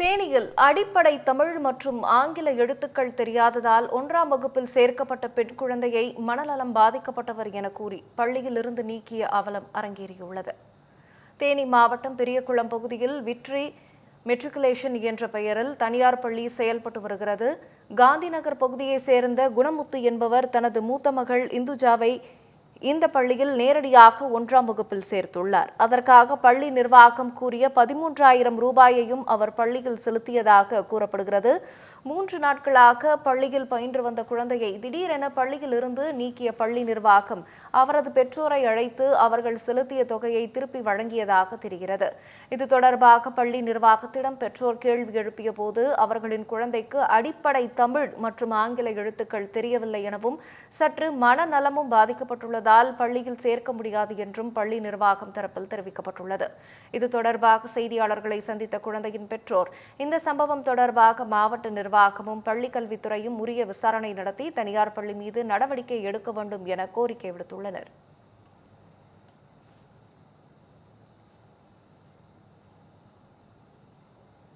தேனியில் அடிப்படை தமிழ் மற்றும் ஆங்கில எழுத்துக்கள் தெரியாததால் ஒன்றாம் வகுப்பில் சேர்க்கப்பட்ட பெண் குழந்தையை மனநலம் பாதிக்கப்பட்டவர் என கூறி பள்ளியிலிருந்து நீக்கிய அவலம் அரங்கேறியுள்ளது. தேனி மாவட்டம் பெரியகுளம் பகுதியில் விட்ரி மெட்ரிகுலேஷன் என்ற பெயரில் தனியார் பள்ளி செயல்பட்டு வருகிறது. காந்திநகர் பகுதியைச் சேர்ந்த குணமுத்து என்பவர் தனது மூத்த மகள் இந்துஜாவை இந்த பள்ளியில் நேரடியாக ஒன்றாம் வகுப்பில் சேர்த்துள்ளார். அதற்காக பள்ளி நிர்வாகம் கூறிய பதிமூன்றாயிரம் ரூபாயையும் அவர் பள்ளியில் செலுத்தியதாக கூறப்படுகிறது. மூன்று நாட்களாக பள்ளியில் பயின்று வந்த குழந்தையை திடீரென பள்ளியில் இருந்து நீக்கிய பள்ளி நிர்வாகம் அவரது பெற்றோரை அழைத்து அவர்கள் செலுத்திய தொகையை திருப்பி வழங்கியதாக தெரிகிறது. இது தொடர்பாக பள்ளி நிர்வாகத்திடம் பெற்றோர் கேள்வி எழுப்பிய போது அவர்களின் குழந்தைக்கு அடிப்படை தமிழ் மற்றும் ஆங்கில எழுத்துக்கள் தெரியவில்லை எனவும் சற்று மனநலமும் இருப்பதால் பள்ளியில் சேர்க்க முடியாது என்றும் பள்ளி நிர்வாகம் தரப்பில் தெரிவிக்கப்பட்டுள்ளது. இது தொடர்பாக செய்தியாளர்களை சந்தித்த குழந்தையின் பெற்றோர் இந்த சம்பவம் தொடர்பாக மாவட்ட நிர்வாகமும் பள்ளிக்கல்வித்துறையும் உரிய விசாரணை நடத்தி தனியார் பள்ளி மீது நடவடிக்கை எடுக்க வேண்டும் என கோரிக்கை விடுத்துள்ளனர்.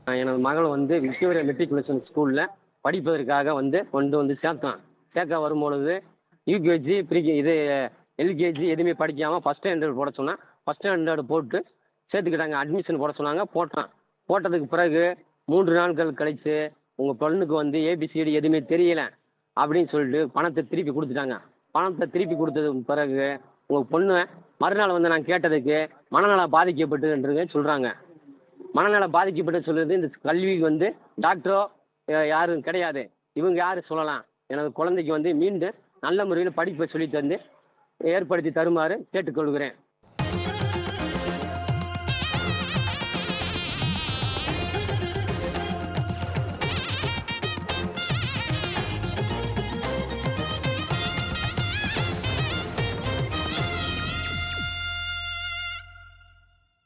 எனது மகள் வந்து விக்டோரியா மெட்ரிகுலேஷன் ஸ்கூலில் படிப்பதற்காக வந்து கொண்டு வந்து சேர்த்தான். சேர்க்க வரும்பொழுது யூகேஜி ப்ரீ இது எல்கேஜி எதுவுமே படிக்காமல் ஃபஸ்ட் ஸ்டாண்டர்ட் போட சொன்னேன் ஃபஸ்ட் ஸ்டாண்டர்டு போட்டு சேர்த்துக்கிட்டாங்க அட்மிஷன் போட சொன்னாங்க போட்டேன். போட்டதுக்கு பிறகு மூன்று நாட்கள் கழித்து உங்கள் பொண்ணுக்கு வந்து ஏபிசிடி எதுவுமே தெரியலை அப்படின்னு சொல்லிட்டு பணத்தை திருப்பி கொடுத்துட்டாங்க. பணத்தை திருப்பி கொடுத்ததுக்கு பிறகு உங்கள் பொண்ணு மறுநாள் வந்து நான் கேட்டதுக்கு மனநலம் பாதிக்கப்பட்டுன்றது சொல்கிறாங்க மனநலம் பாதிக்கப்பட்டு சொல்கிறது இந்த கல்விக்கு வந்து டாக்டரோ யாரும் கிடையாது. இவங்க யார் சொல்லலாம். எனது குழந்தைக்கு வந்து மீண்டும் நல்ல முறையில் படிப்பை சொல்லி தந்து ஏற்படுத்தி தருமாறு கேட்டுக்கொள்கிறேன்.